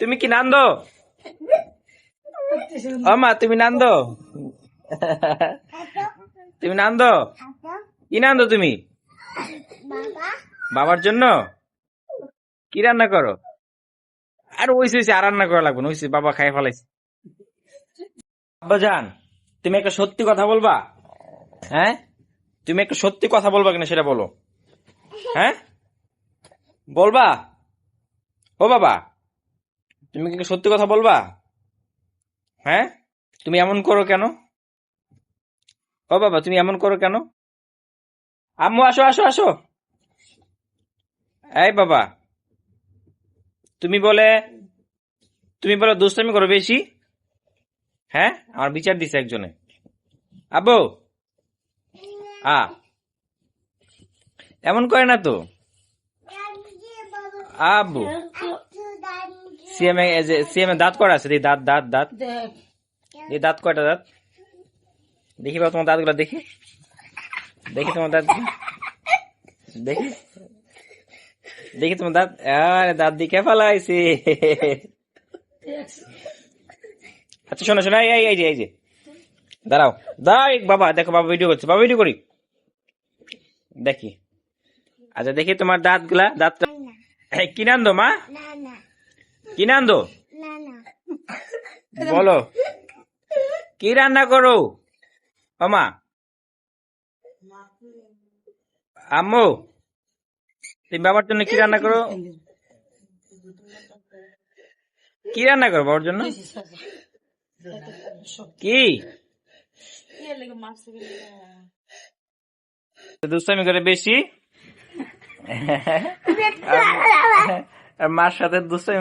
তুমি কি নান্দো? ও মা, তুমি নান্দো? তুমি নান্দো? কি নান্দো তুমি? বাবার জন্য? কি রান্না করো? আর ওইসে ওইসে আর রান্না করা লাগবে না, ওইসে বাবা খাই ফেলাইছে। আব্বা জান, তুমি একটা সত্যি কথা বলবা? হ্যাঁ? তুমি একটা সত্যি কথা বলবা কিনা সেটা বলো। হ্যাঁ? বলবা? ও বাবা তুমি কি সত্যি কথা বলবা? হ্যাঁ? তুমি এমন করো কেন? ও বাবা, তুমি এমন করো কেন? আম্মু, আসো আসো আসো। এই বাবা, তুমি বলে তুমি বলে দুষ্টামি করো বেশি? হ্যাঁ? আমার বিচার দিছে একজনে। আব্বু, আ। এমন করে না তো? আব্বু। সিএম সিএম দাঁত করা আছে? এই দাঁত দাঁত দাঁত। এই দাঁত কয়টা দাঁত? দেখি বাবা তোমার দাঁতগুলো দেখি। দেখি তোমার দাঁত। দেখি। দেখি তোমার দাঁত। আরে দাঁত দিকে ফেলাইছে? আচ্ছা শোনো শোনো এই এই যে এই যে। দাঁড়াও। দাঁড়াও এই বাবা দেখো বাবা ভিডিও করছে। বাবা ভিডিও করি। দেখি। আচ্ছা দেখি তোমার দাঁতগুলা দাঁতটা এই, কি নান্দো মা কি নান্দো? বলো। কি রান্না করো? ও মা আম্মু তুমি বাবার জন্য কি রান্না করো? কি রান্না করো বাবার জন্য? কি? দুষ্টামি করে বেশি? আর মার সাথে দুষ্টামি